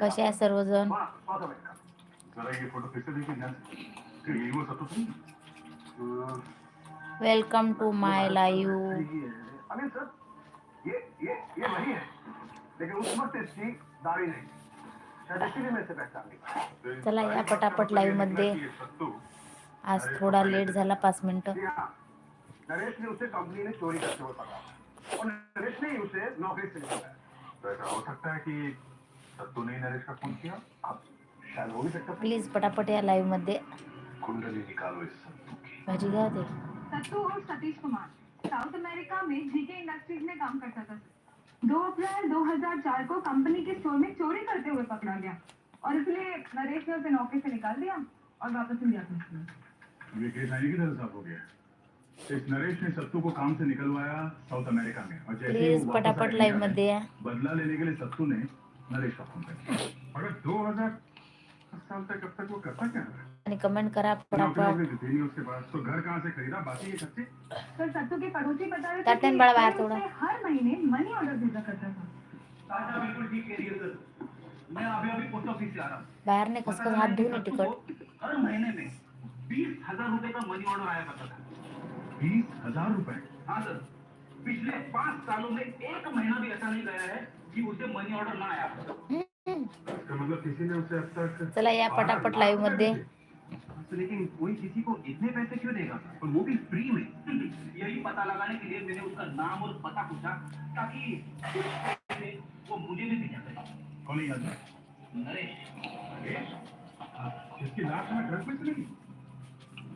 कसे आहे सर्वजण वेलकम टू माय लाईव्ह चला या पटापट लाईव्हमध्ये आज थोडा लेट झाला पाच मिनिट। नरेश ने चोरी करते नरेश ने उसे नौकरी तो ऐसा हो सकता है कि सत्तू ने नरेश का खून किया अब शायद हो भी सकता प्लीज़ पटापट या लाईव्ह मध्ये. कुंडली निकालो इस सत्तू की भाजी घ्या ते सत्तू और सतीश कुमार साउथ अमेरिका में जीके इंडस्ट्रीज़ में काम करता था। दो अप्रैल 2004 को कंपनी के स्टोर में चोरी करते हुए पकड़ा गया। और इसलिए नरेश ने उसे नौकरी से निकाल दिया और वापस इंडिया भेज दिया ये केस आने की तरह साफ़ हो गया। इस नरेश ने सत्तू को काम से निकलवाया साउथ अमेरिका में। और जैसे ही प्लीज़ वो वापस पटापट आया लाईव्ह इंडिया में, मध्ये बदला लेने के लिए सत्तू ने नरेश का कर दिया अगर दो हज़ार साल तक अब तक वो करता क्या रहा? कमेंट करा नहीं उसके पास तो घर कहाँ से खरीदा? बाकी ये खर्चे सर सत्तू के पड़ोसी बता रहे थे हैं कि बड़ा बाहर कोई थोड़ा। हर महीने मनी ऑर्डर भेजा करता था। चाचा बिल्कुल ठीक कह रही है सर। मैं अभी अभी पोस्ट ऑफ़िस से आ रहा हूँ। बाहेर ने पता कसं लगा हात कि धुवून सत्तू तिकट को हर महीने में बीस हज़ार रुपए का मनी ऑर्डर आया करता था। बीस हज़ार रुपए। हाँ सर। पिछले पाँच सालों में एक महीना भी ऐसा नहीं गया है कि उसे मनी ऑर्डर ना आया। मतलब किसी ने उसे अब तक चला या पटापट लाईव्ह मध्ये तो लेकिन कोई किसी को इतने पैसे क्यों देगा? और वो भी फ्री में। यही पता लगाने के लिए मैंने उसका नाम और पता पूछा ताकि वो मुझे भी भेजा करे कौन याद है नरेश। नरेश? इसकी लाश में घर पे चलेगी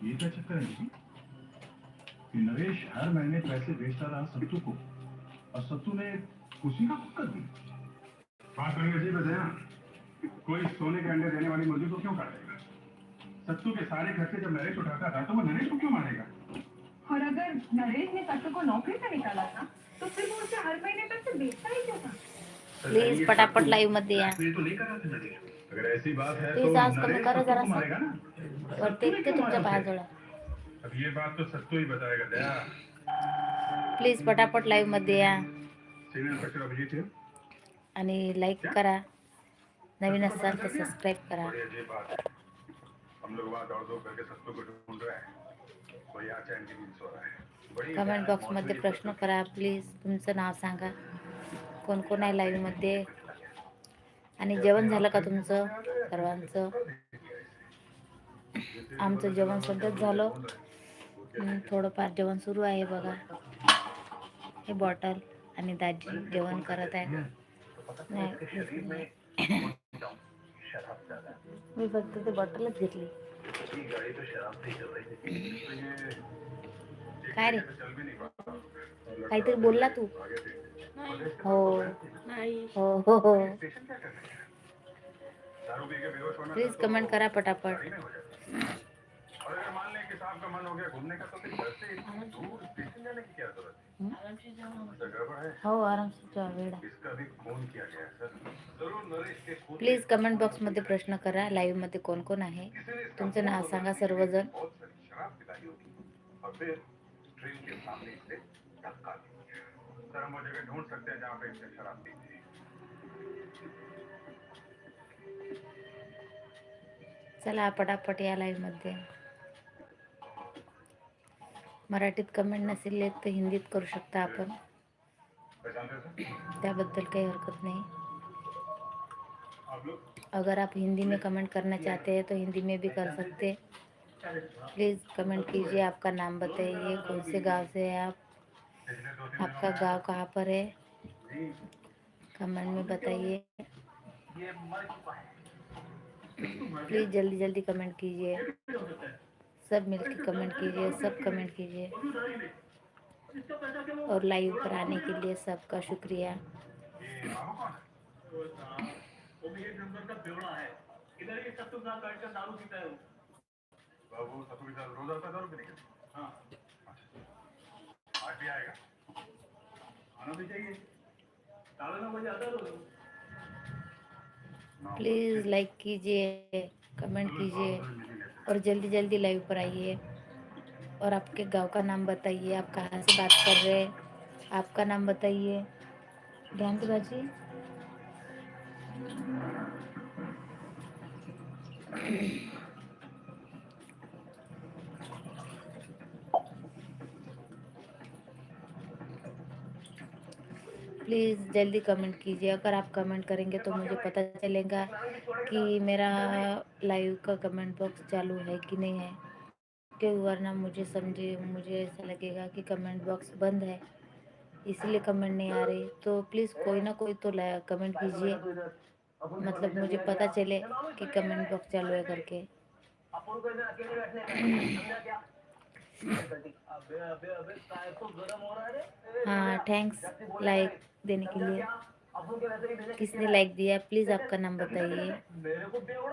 ये क्या चक्कर है? जी कि नरेश हर महीने पैसे भेजता रहा सत्तू को। और सत्तू ने उसी का कर दी बात करनी है ना कोई सोने के अंडे देने वाली मुर्गी को क्यों काटेगा? सत्तू के सारे खर्चे जब नरेश उठाता था तो वो नरेश को क्यों मारेगा? और अगर नरेश ने सत्तू को नौकरी से निकाला था तो फिर वो उसे हर महीने पैसे बेचता ही क्यों था? प्लीज़ पटापट लाईव्ह मध्ये या ये तो नहीं कर था अगर ऐसी बात है प्लीज़ तो आज कमी करा जरा को सा। मारेगा ना? वरती सत्तू ने ते अब ये बात तो सत्तू ही बताएगा दया। प्लीज पटापट लाईव्हमध्ये या. अभिजीत है आणि लाईक करा. नवीन असाल तर सबस्क्राईब करा. बड़ी अजीब बात। है हम लोग वहाँ दौड़ दौड़ करके सत्तू को ढूंढ रहे हैं। कोई यहाँ चैन की नींद सो रहा है। बड़ी कमेंट बॉक्समध्ये प्रश्न करा प्लीज तुमचं नाव सांगा. कोण कोण आहे लाईव्हमध्ये आणि जेवण झालं का तुमचं? सर्वांचं? आमचं जेवण सध्याच झालं. थोडंफार जेवण सुरू आहे बघा. हे बॉटल आणि दाजी जेवण करत आहे नाही मी फक्त ते बॉटलच घेतली. काय रे? काहीतरी बोलला तू? हो. हो हो हो. प्लीज कमेंट करा पटापट. हो गया घूमने का तो फिर घर से इतनी दूर स्टेशन जाने की क्या जरूरत है तो गड़बड़ है? आरामशीर जा वेडा। इसका भी खून किया गया सर। जरूर नरेश के खून प्लीज कमेंट बॉक्समध्ये प्रश्न करा लाईव्हमध्ये कोण कोण आहे? तुमचं नाव सांगा सर्वजण. बहुत सारी शराब पिलाई होगी और फिर ट्रेन के सामने इसे धक्का दिया। सर हम वो जगह ढूंढ सकते हैं जहाँ पे इसे शराब पी थी चला पटापट या लाईव्हमध्ये. मराठीत कमेंट नसेल येत तर हिंदीत करू शकता आपण. त्याबद्दल काही हरकत नहीं. अगर आप हिंदी में कमेंट करना चाहते हैं तो हिंदी में भी कर सकते प्लीज़ कमेंट कीजिए, आपका नाम बताइए, कौन से गाँव से है आप? आपका गाँव कहाँ पर है? कमेंट में बताइए. प्लीज़ जल्दी जल्दी कमेंट कीजिए. सब मिलके कमेंट कीजिए, सब कमेंट कीजिए। और लाइव पर आने के लिए सबका शुक्रिया। प्लीज़ लाइक कीजिए कमेंट कीजिए। और जल्दी जल्दी लाइव पर आइए। और आपके गाँव का नाम बताइए, आप कहाँ से बात कर रहे हैं? आपका नाम बताइए। ध्यान की भाजी प्लीज़ जल्दी कमेंट कीजिए। अगर आप कमेंट करेंगे तो मुझे पता चलेगा कि मेरा लाइव का कमेंट बॉक्स चालू है कि नहीं है। क्योंकि वरना मुझे समझे, मुझे ऐसा लगेगा कि कमेंट बॉक्स बंद है, इसलिए कमेंट नहीं आ रही। तो प्लीज़ कोई ना कोई तो कमेंट कीजिए। मतलब मुझे पता चले कि कमेंट बॉक्स चालू है करके। हो थैंक्स लाइक देने के लिए। किसने लाइक दिया? प्लीज़ आपका नाम बताइए।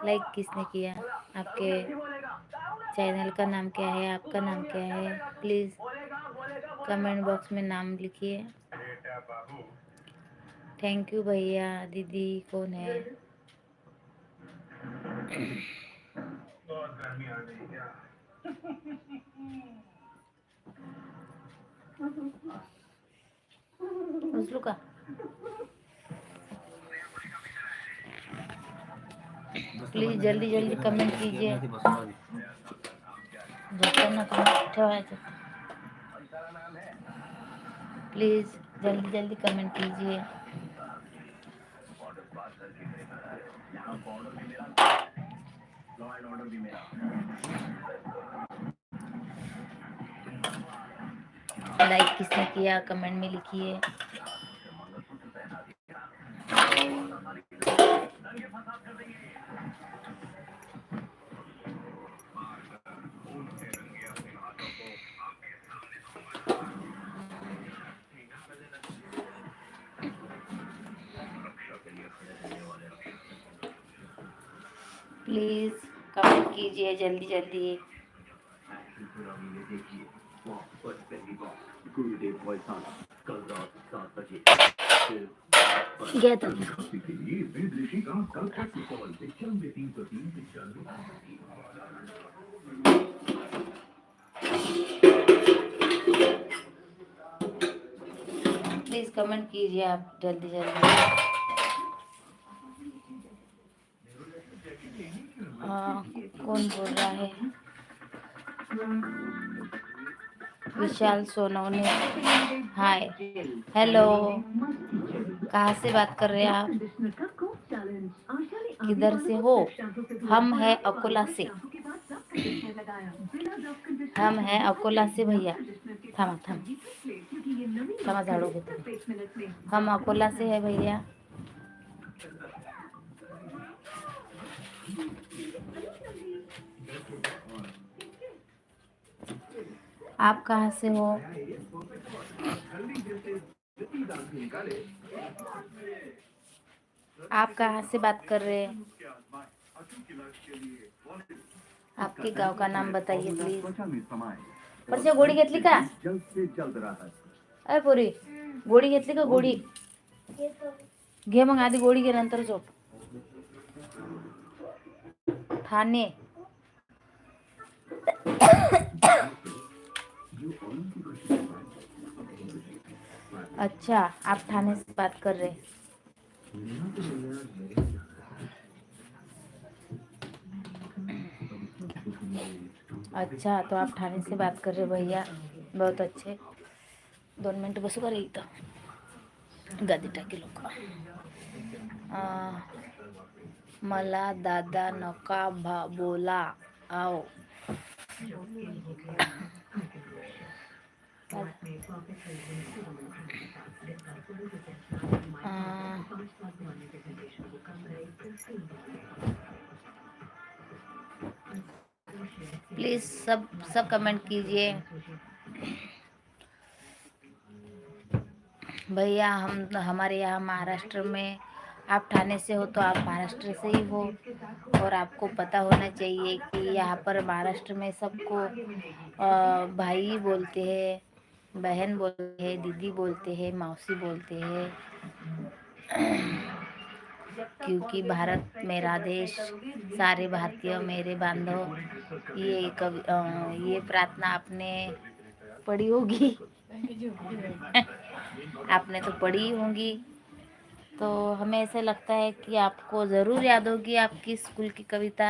लाइक किसने किया? आपके चैनल का नाम क्या है? आपका नाम क्या है? प्लीज़ कमेंट बॉक्स में नाम लिखिए। थैंक यू भैया, दीदी, कौन है? बहुत गर्मी आ गई क्या? उजलू का प्लीज़ जल्दी जल्दी कमेंट कीजिए। प्लीज़ जल्दी जल्दी कमेंट कीजिए। लाइक किसने किया कमेंट में लिखिए। प्लीज़ कमेंट कीजिए जल्दी जल्दी। गया प्लीज़ कमेंट कीजिए आप जल्दी जल्दी हाँ कौन बोल रहा है? विशाल सोनवने हाय हेलो कहाँ से बात कर रहे हैं आप? किधर से हो? हम है अकोला से। हम है अकोला से भैया। थामा, थाम। थामा झाड़ू हम अकोला से है भैया। आप कहाँ से हो? आप कहाँ से बात कर रहे हैं? आपके गाँव का नाम बताइए प्लीज़ समाय गोडी घेतली का अय पोरी गोडी घेतली का गोडी घे मग आधी गोडी घे नंतर झोप। ठाणे अच्छा आप थाने से बात कर रहे अच्छा तो आप थाने से बात कर रहे भैया, बहुत अच्छे। दोन मिनट बसू का रे इथं गादी टाकी लोक। मला दादा नका भा, बोला, आओ। प्लीज़ सब सब कमेंट कीजिए। भैया, हम, हमारे यहाँ महाराष्ट्र में आप ठाणे से हो तो आप महाराष्ट्र से ही हो। और आपको पता होना चाहिए कि यहाँ पर महाराष्ट्र में सबको भाई बोलते हैं। बहन बोलते हैं, दीदी बोलते हैं मौसी बोलते हैं। क्योंकि भारत मेरा देश सारे भारतीय मेरे बांधव, ये कवि ये प्रार्थना आपने पढ़ी होगी। आपने तो पढ़ी होंगी। तो हमें ऐसे लगता है कि आपको ज़रूर याद होगी आपकी स्कूल की कविता,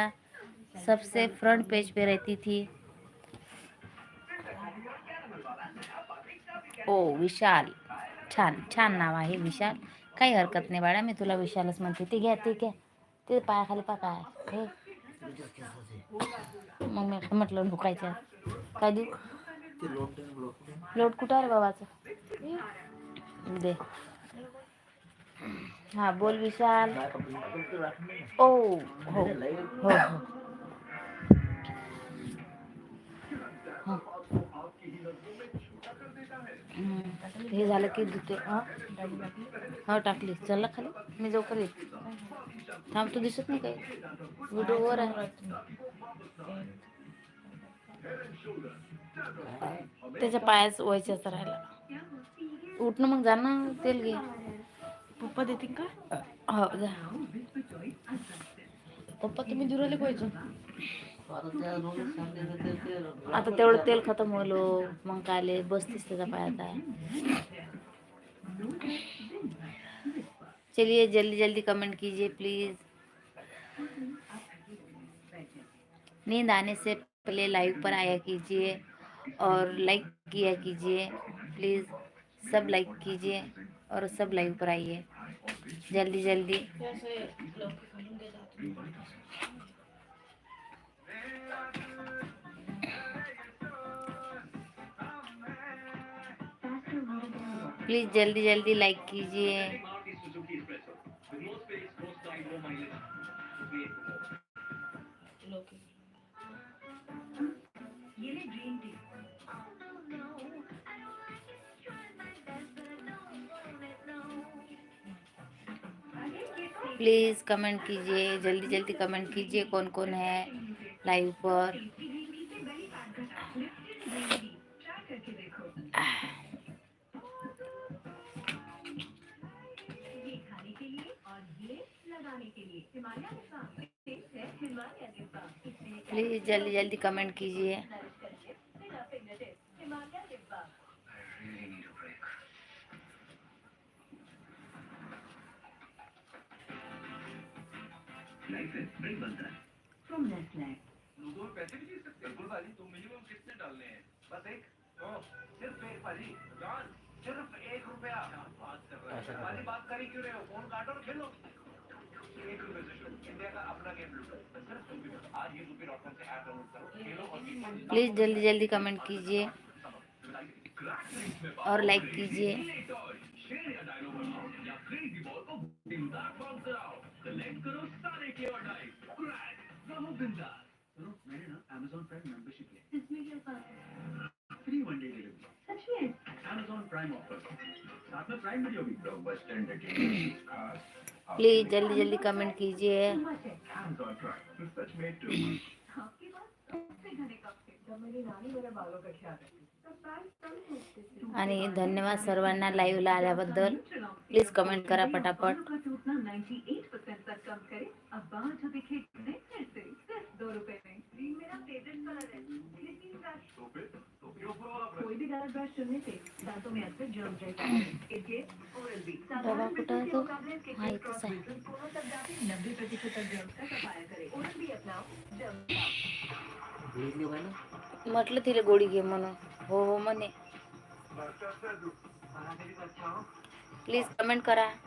सबसे फ्रंट पेज पे रहती थी। ओ विशाल. छान छान नाव आहे विशाल. काही हरकत नाही बाळा मी तुला विशालच म्हणते. ती घ्या ते घ्या. ते पायाखाली पा काय हे. मग मी म्हटलं ढुकायचं काय देऊ लोट कुठं आहे बाबाचं दे. हा बोल विशाल. ओ हो हो हो. हे झालं की धुते. हा. हो टाकली. चल ना खाली. मी जाऊ खाली थांब तू दिसत नाही काय व्हिडिओवर आहे. त्याच्या पायाच व्हायच्याच राहिला. उठणं मग जा ना. तेल घे. पप्पा देतील का? हो जा. पप्पा तुम्ही दुराले पाहिजे आता तेवढं तेल खतम होलो मग काले बसतीस त्याचा पायात आहे चलिए, जल्दी जल्दी कमेंट कीजिए प्लीज़ नींद आने से पहले लाइव पर आया कीजिए और लाइक किया कीजिए प्लीज़ सब लाइक कीजिए और सब लाइव पर आइए. जल्दी जल्दी. प्लीज़ जल्दी जल्दी लाइक कीजिए। प्लीज़ कमेंट कीजिए, जल्दी जल्दी कमेंट कीजिए कौन कौन है लाइव पर। प्लीज़ जल्दी जल्दी कमेंट कीजिए। लाइफ ब्रेक बनता लोगों में पैसे भी जीत सकते। भाजी तुम मिनिमम कितने डालने हैं? बस एक। सिर्फ़ एक भाजी सिर्फ़ एक रुपया। बात कर रहे हैं। बात कर क्यों रहे हो? फ़ोन काटो और खेलो। प्लीज़ जल्दी जल्दी कमेंट कीजिए और लाइक कीजिए। Amazon Prime में Prime भी। प्लीज़ जल्दी जल्दी कमेंट कीजिए। आणि धन्यवाद सर्वांना लाईव्हला आल्याबद्दल. प्लीज़ कमेंट करा पटापट. का टूटना 98% तक कम करे अब बाहर जो दिखे इतने फिर से सिर्फ़ दो रुपए में लेकिन ब्रश तो फिर तो फिर ऊपर वाला कोई भी गलत ब्रश चुनने से दांतों में अक्सर जर्म रहता है इसलिए ओरल बी दवा आहे तो? हा, हाँ इथंच आहे. कोरों तक जाके नब्बे प्रतिशत तक जर्म्स का सफाया करे। ओरल बी अपनाओ जर्म म्हटलं तिला गोळी घे म्हणून हो हो म्हणे प्लीज़ कमेंट करा। जैकेट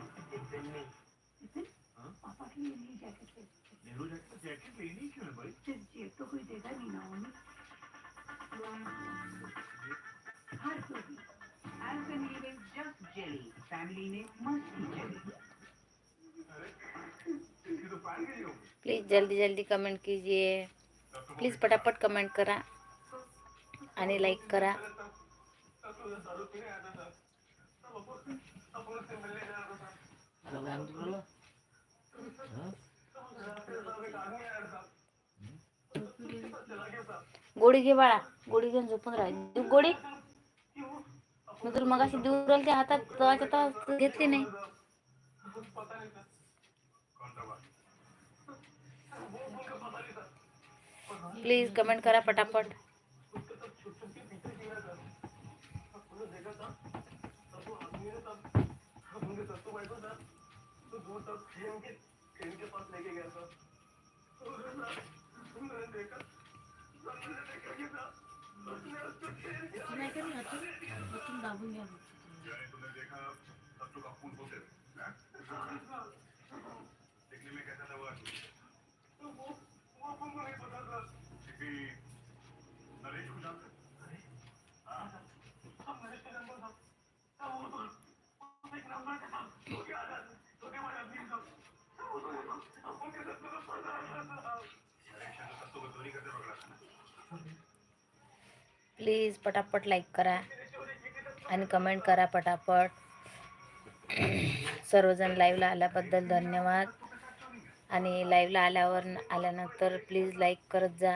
ले नेहरू जैकेट जैकेट लेनी क्यों है भाई? तो कोई देगा नहीं ना प्लीज जल्दी जल्दी कमेंट कीजिए। प्लीज पटापट कमेंट करा आणि लाईक करा. गोळी घे बाळा. गोडी घेऊन झोपून राह. देऊ गोळी? मी तुला मगाशी देऊ राहिली हातात. तवाच्या तवा घेतली नाही. प्लीज़ कमेंट करा पटापट. देखा था तब वो आदमी ने तब तब उनके सत्तू बैठा था तब ट्रेन के ट्रेन के पास लेके गया था मैंने देखा मैंने देखा कि था उसने उसको छेड़ दिया नाही का मी हातून हातून दाबून घ्या फक्त. यानी तुमने देखा सत्तू का खून होते हुए, हैं? देखने में कैसा था वो आदमी? तो वो वो हमको नहीं पता था प्लीज पटापट लाईक करा आणि कमेंट करा पटापट. सर्वजण लाईव्हला आल्याबद्दल धन्यवाद. आणि लाईव्हला आल्यावर आल्यानंतर प्लीज लाईक करत जा.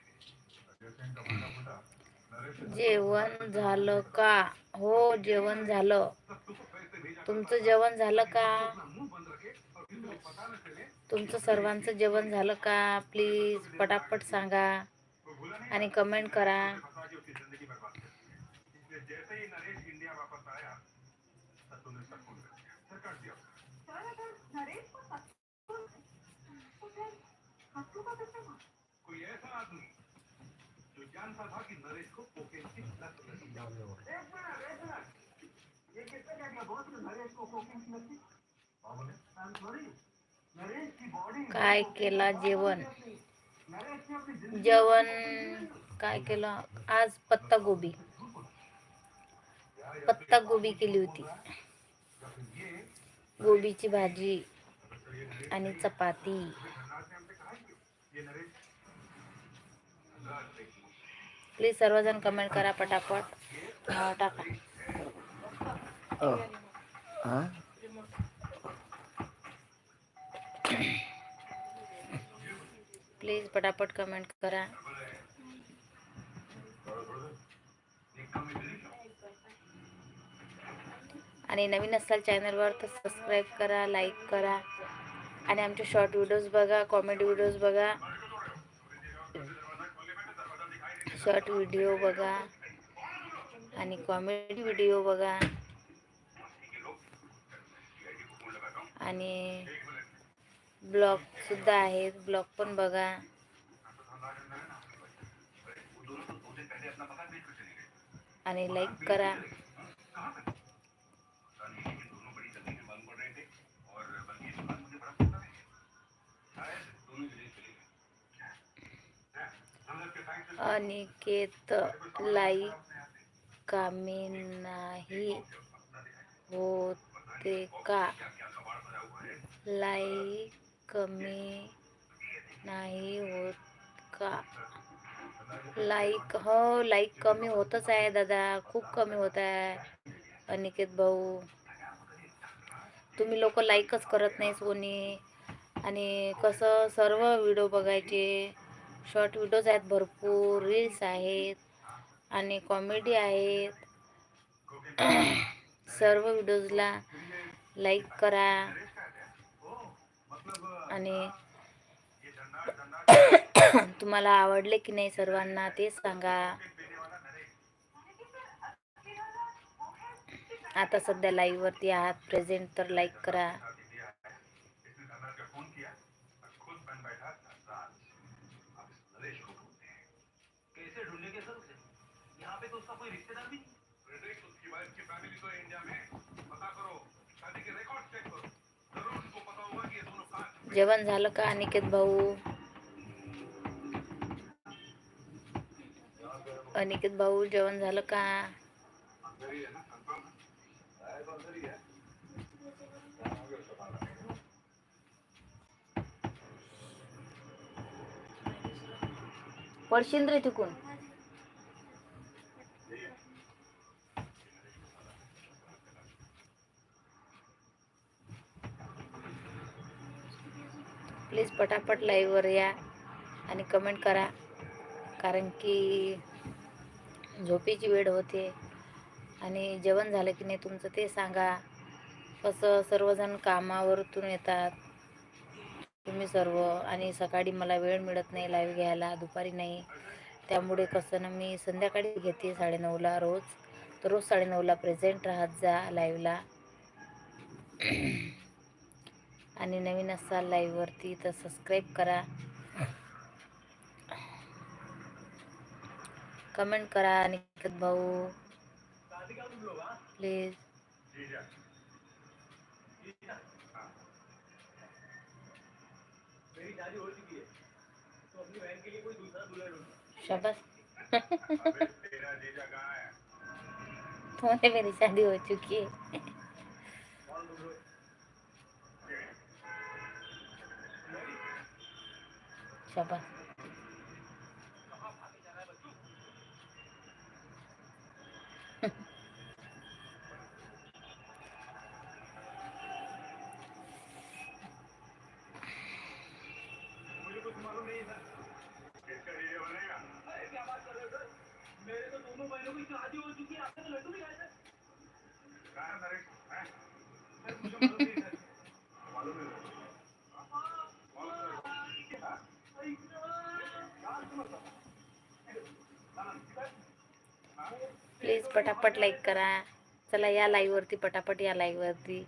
जेवण झालं का? हो जेवण झालं. तुमचं जेवण झालं का? तुमचं सर्वांचं जेवण झालं का? प्लीज पटापट सांगा आणि कमेंट करा. कोई ऐसा आदमी जो जानता था कि नरेश को कोकेन की लत लगी एक मिनट एक मिनट. ये किसने क्या किया बॉस नरेश को कोकिंग की लगी बाबू ने आई एम सॉरी नरेश की बॉडी काय केला जेवण? जेवण काय केलं? आज पत्ता गोबी. पत्ता गोबी केली होती. गोबीची भाजी आणि चपाती धनराज ने हमसे कहा है कि ये नरेश धनराज देखी प्लीज सर्वजण कमेंट करा पटापट. टाका. प्लीज पटापट कमेंट करा. आणि नवीन असाल चॅनलवर तर सबस्क्राईब करा लाईक करा. आणि आमचे शॉर्ट व्हिडिओज बघा कॉमेडी व्हिडिओज बघा. शॉर्ट व्हिडिओ बघा आणि कॉमेडी व्हिडिओ बघा. आणि ब्लॉगसुद्धा आहेत ब्लॉग पण बघा. आणि लाईक करा. अनिकेत लाईक कामे नाही होते का लाई कमी नाही होत का लाईक हो लाईक कमी होतच आहे दादा खूप कमी होत आहे अनिकेत भाऊ. तुम्ही लोक लाईकच करत नाहीस कोणी. आणि कसं सर्व व्हिडिओ बघायचे शॉर्ट व्हिडिओज आहेत भरपूर रील्स आहेत आणि कॉमेडी आहेत. सर्व व्हिडिओजला लाईक करा. आणि तुम्हाला आवडले की नाही सर्वांना ते सांगा. आता सध्या लाईव्हवरती आहात प्रेझेंट तर लाईक करा. कोई रिश्तेदार भी? ब्रिटिश जेवण झालं का अनिकेत भाऊ। अनिकेत भाऊ जेवण झालं का। पडशील रे तिकून. पटापट लाईव्हवर या आणि कमेंट करा. कारण की झोपेची वेळ होते आणि जेवण झालं की नाही तुमचं ते सांगा. कसं सर्वजण कामावरतून येतात. तुम्ही सर्व आणि सकाळी मला वेळ मिळत नाही लाईव्ह घ्यायला दुपारी नाही. त्यामुळे कसं ना मी संध्याकाळी घेते साडेनऊला रोज. तर रोज साडेनऊला प्रेझेंट राहत जा लाईव्हला आणि नवीन असाल लाईव्हवरती तर सबस्क्राईब करा. कमेंट करा निकत भाऊ. प्लीज़ तो मेरी शादी हो चुकी है. शाबाश मुझे कुछ मालूम नहीं सर किसका जीजा बनेगा अरे क्या बात कर रहे हो सर मेरे तो दोनों बहनों की शादी हो चुकी है आपने तो लड्डू भी खाए सर कहाँ है नरेश हैं? सर मुझे मालूम नहीं सर मालूम नहीं प्लीज़ पटापट लाईक करा. चला या लाईव्हवरती पटापट या लाईव्हवरती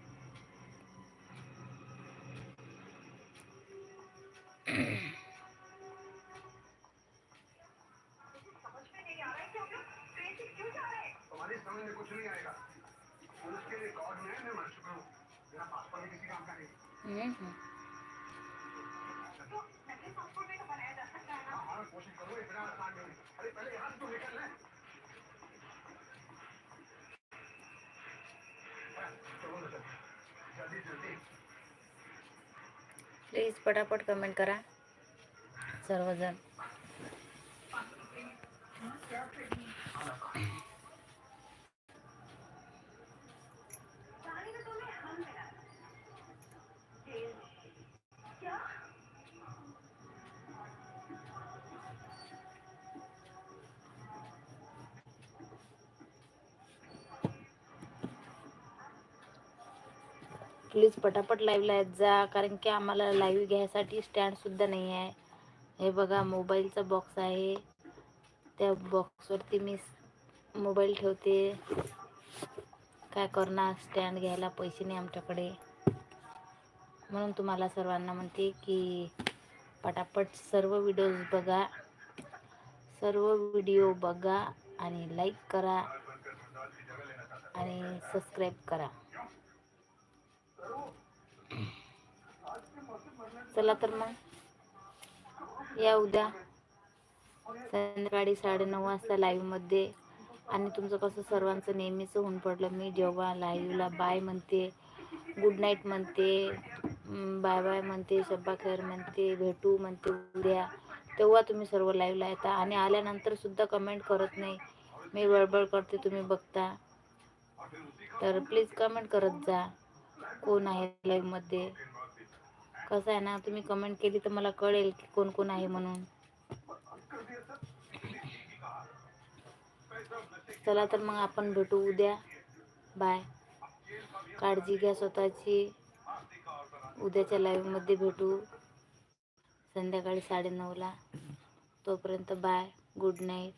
मैं कोशिश करूँ इतना आसान नहीं अरे पहले यहाँ से तो निकल ले प्लीज पटापट कमेंट करा. सर्वजण. प्लीज पटापट लाईव्हला येत जा. कारण की आम्हाला लाईव्ह घ्यायसाठी स्टँडसुद्धा नाही आहे. हे बघा मोबाईलचा बॉक्स आहे. त्या बॉक्सवरती मी मोबाईल ठेवते. काय करणार? स्टँड घ्यायला पैसे नाही आमच्याकडे. म्हणून तुम्हाला सर्वांना म्हणते की पटापट सर्व व्हिडिओज बघा. सर्व व्हिडिओ बघा आणि लाईक करा. आणि सबस्क्राईब करा. चला तर मग. या उद्या. संध्याकाळी साडेनऊ वाजता लाईव्हमध्ये आणि तुमचं कसं सर्वांचं नेहमीचं होऊन पडलं. मी जेव्हा लाईव्हला बाय म्हणते गुड नाईट म्हणते बाय बाय म्हणते शब्बा खैर म्हणते भेटू म्हणते उद्या तेव्हा तुम्ही सर्व लाईव्हला येता. आणि आल्यानंतर सुद्धा कमेंट करत नाही. मी बळबळ करते तुम्ही बघता. तर प्लीज कमेंट करत जा. कोण आहे लाईव्हमध्ये कसं आहे ना तुम्ही कमेंट केली तर मला कळेल की कोण कोण आहे म्हणून. चला तर मग आपण भेटू उद्या. बाय काळजी घ्या स्वतःची. उद्याच्या लाईव्हमध्ये भेटू. संध्याकाळी साडेनऊला. तोपर्यंत बाय गुड नाईट